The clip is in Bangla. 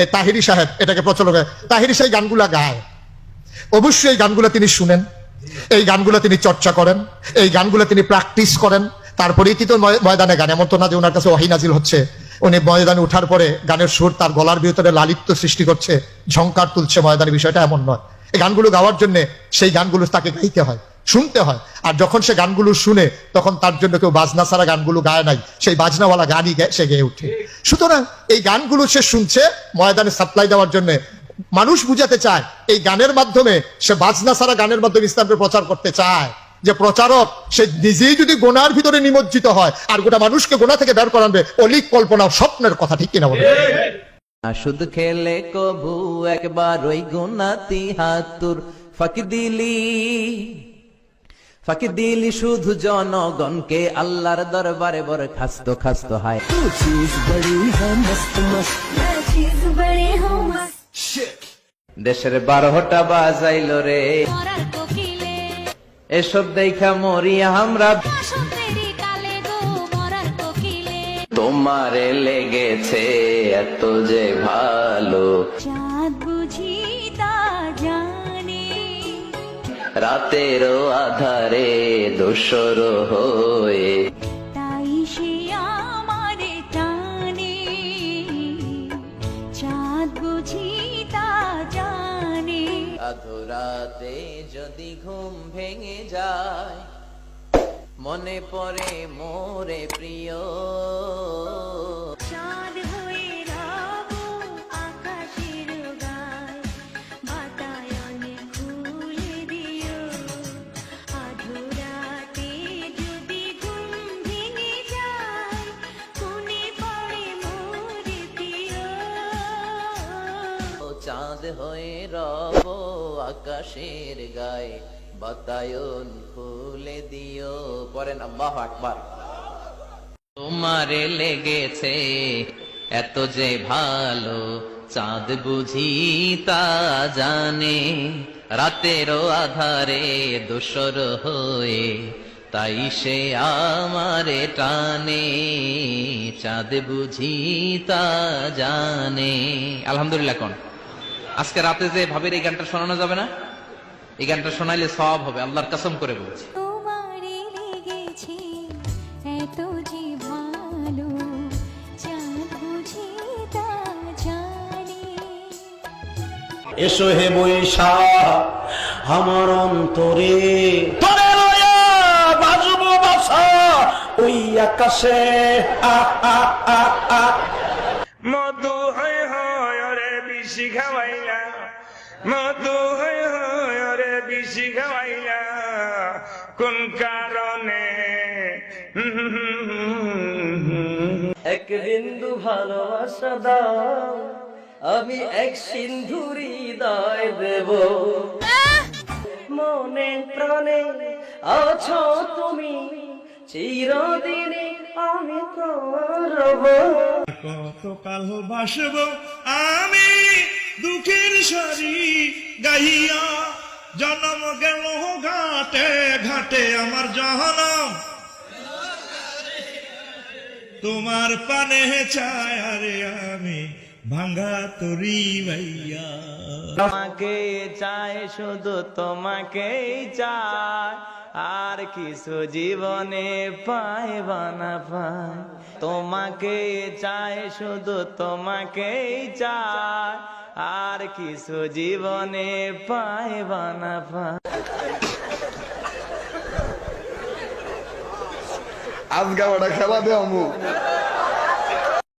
এই তাহিরি সাহেব, এটাকে প্রচলন করে তাহিরি সেই গানগুলা গায়। অবশ্যই এই গানগুলো তিনি শুনেন। এই গানগুলো তিনি চর্চা করেন। এই গানগুলো তিনি প্র্যাকটিস করেন। তারপরেই তিনি তো ময়দানে গান। এমন তো না যে ওনার কাছে ওয়াহি নাজিল হচ্ছে। উনি ময়দানে ওঠার পরে গানের সুর তার গলার ভিতরে লালিত্য সৃষ্টি করছে, ঝংকার তুলছে ময়দানের বিষয়টা এমন নয়। এই গানগুলো গাওয়ার জন্য সেই গানগুলো তাকে গাইতে হয়। শুনতে হয়। আর যখন সে গানগুলো শুনে, তখন তার জন্য কেউ বাজনা ছাড়া গানগুলো গায় নাই। সেই বাজনাওয়ালা গানই সে গেয়ে উঠে সুতরাং এই গানগুলো সে শুনছে ময়দানে সাপ্লাই দেওয়ার জন্য। মানুষ বুঝাতে চায়, এই গানের মাধ্যমে সে বাজনা ছাড়া গানের মাধ্যমে ইসলামকে প্রচার করতে চায়। যে প্রচারক, সে নিজেই যদি গোনার ভিতরে নিমজ্জিত হয়, আর গোটা মানুষকে গোনা থেকে বের করাবে অলিক কল্পনা স্বপ্নের কথা, ঠিক কিনা বলে? শুধু খেলে কবু, একবার ওই গুনাতি হাতুর। ফাঁকি দিলি ফাঁকি দিলি শুধু জনগণকে আল্লাহর দরবারে বড় খাস্ত খাস্ত হায় দেশের বারোটা বাজাইল রে। এসব দেখা মরি আমরা। তোমারে লেগেছে এত যে ভালো। রাতেরও আধারে দোসর হয়ে। তাই সে আমারে টানে চাঁদ বুঝি তা জানে। আধুরাতে যদি ঘুম ভেঙে যায় মনে পড়ে মোরে প্রিয়। চাঁদ হয়ে রব আকাশের গায়ে, বাতায়ন খুলে দিও। পরেন আল্লাহ আকবার। তোমারে লেগেছে এত যে ভালো, চাঁদ বুঝি তা জানে। রাতেরও আধারে দোসর হয়ে, তাই সে আমারে টানে। চাঁদ বুঝি তা জানে। আলহামদুলিল্লাহ কোন? আজকে রাতে যে ভাবের এই গানটা শোনানো যাবে না? এই গানটা শোনাইলে সব হবে আল্লাহর কসম করে বলছি। এসো হে বৈশা আমার অন্তরে। তোরে লয়া বাজবো বাসা ওই আকাশে। আ আ আ আ মধু হয় হয় রে বিশি খাওয়াইলা মধু বিশি খাওয়াইলা। কোন কারণে? এক বিন্দু ভালোবাসা দাও, আমি এক সিন্ধুরি দায় দেব। মনে প্রাণে আছো তুমি, চিরদিনে আমি তোমার কতকাল বাসব আমি দুঃখের সারি গাইয়া জন্ম গেল ঘাটে ঘাটে আমার জহনম তোমার পানে চায় আরে আমি ভাঙ্গা তরি ভাইয়া। তোমাকে চাই শুধু তোমাকেই চাই। আর কিছু জীবনে পায় বানা পায় তোমাকে চাই শুধু তোমাকেই চাই। আর কিছু জীবনে পায় বানা পায় আজকে ওটা খেলা দে আমু